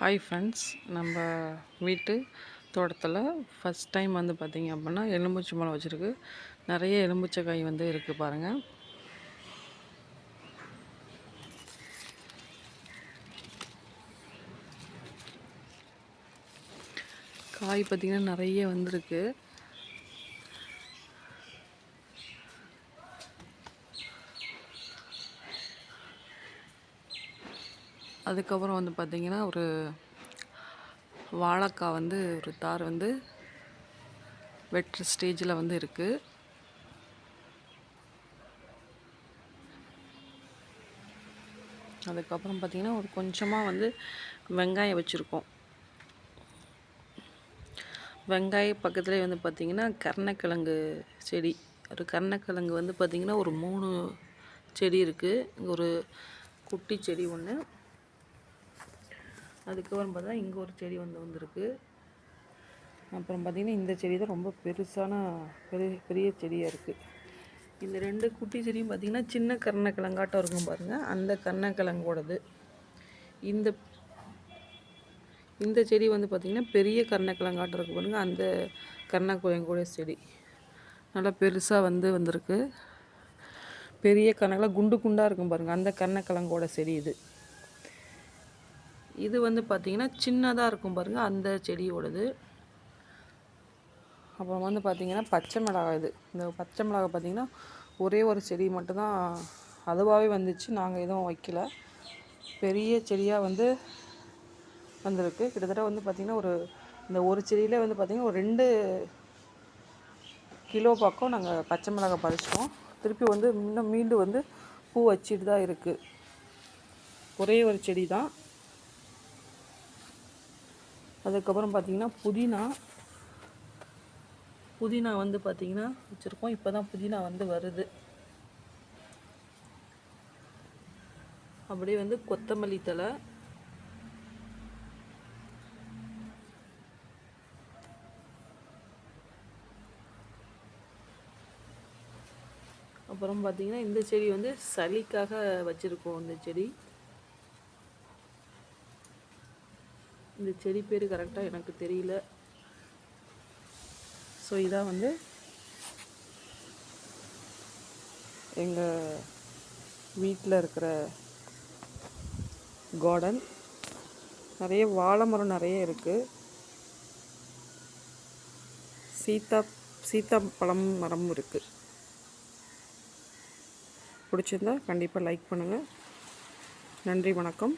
Hi friends நம்ம வீட்டு தோட்டத்தில் ஃபஸ்ட் டைம் வந்து பார்த்திங்க அப்படின்னா எலும்புச்சை மரம் வச்சுருக்கு. நிறைய எலும்புச்சை காய் வந்து இருக்குது பாருங்கள் காய் பார்த்திங்கன்னா நிறைய வந்திருக்கு. அதுக்கப்புறம் வந்து பார்த்திங்கன்னா ஒரு வாழைக்காய் வந்து ஒரு தார் வந்து வெட்டுற ஸ்டேஜில் வந்து இருக்குது அதுக்கப்புறம் பார்த்திங்கன்னா ஒரு கொஞ்சமாக வந்து வெங்காயம் வச்சுருக்கோம். வெங்காய பக்கத்துலேயே வந்து பார்த்திங்கன்னா கருணக்கிழங்கு செடி. ஒரு கருணக்கிழங்கு வந்து பார்த்திங்கன்னா ஒரு மூணு செடி இருக்குது இங்கே ஒரு குட்டி செடி ஒன்று அதுக்கப்புறம் பார்த்தா இங்கே ஒரு செடி வந்து வந்திருக்கு. அப்புறம் பார்த்திங்கன்னா இந்த செடி தான் ரொம்ப பெருசான பெரிய பெரிய செடியாக இருக்குது இந்த ரெண்டு குட்டி செடியும் பார்த்திங்கன்னா சின்ன கர்ணக்கிழங்காட்டம் இருக்கும் பாருங்கள் அந்த கர்ணக்கிழங்கோடது. இந்த இந்த செடி வந்து பார்த்திங்கன்னா பெரிய கர்ணக்கிழங்காட்டம் இருக்கு பாருங்கள் அந்த கருணக்கிழங்கோட செடி. நல்லா பெருசாக வந்து வந்திருக்கு. பெரிய கருணக்கிழங்கு குண்டு குண்டாக இருக்கும் பாருங்கள் அந்த கர்ணக்கிழங்கோட செடி இது. இது வந்து பார்த்திங்கன்னா சின்னதாக இருக்கும் பாருங்கள் அந்த செடியோடது. அப்புறம் வந்து பார்த்திங்கன்னா பச்சை மிளகாய் இது. இந்த பச்சை மிளகாய் பார்த்திங்கன்னா ஒரே ஒரு செடி மட்டும்தான் அதுவாகவே வந்துச்சு. நாங்கள் எதுவும் வைக்கல. பெரிய செடியாக வந்து வந்திருக்கு. கிட்டத்தட்ட வந்து பார்த்திங்கன்னா ஒரு இந்த ஒரு செடியில் வந்து பார்த்திங்கன்னா ஒரு ரெண்டு கிலோ பக்கம் நாங்கள் பச்சை மிளகாய் பறிச்சிட்டோம். திருப்பி வந்து இன்னும் மீண்டும் வந்து பூ வச்சுட்டு தான் இருக்குது ஒரே ஒரு செடி தான் அதுக்கப்புறம் பார்த்திங்கன்னா புதினா. புதினா வந்து பார்த்திங்கன்னா வச்சுருக்கோம். இப்போ தான் புதினா வந்து வருது. அப்படியே வந்து கொத்தமல்லி தலை அப்புறம் பார்த்திங்கன்னா இந்த செடி வந்து சளிக்காக வச்சுருக்கோம் இந்த செடி. இந்த செடி பேர் கரெக்டாக எனக்கு தெரியல. ஸோ இதான் வந்து எங்கள் வீட்டில் இருக்கிற கார்டன் நிறைய வாழை மரம் நிறைய இருக்குது சீத்தா சீத்தா பழம் மரமும் இருக்குது பிடிச்சிருந்தா கண்டிப்பாக லைக் பண்ணுங்கள் நன்றி வணக்கம்.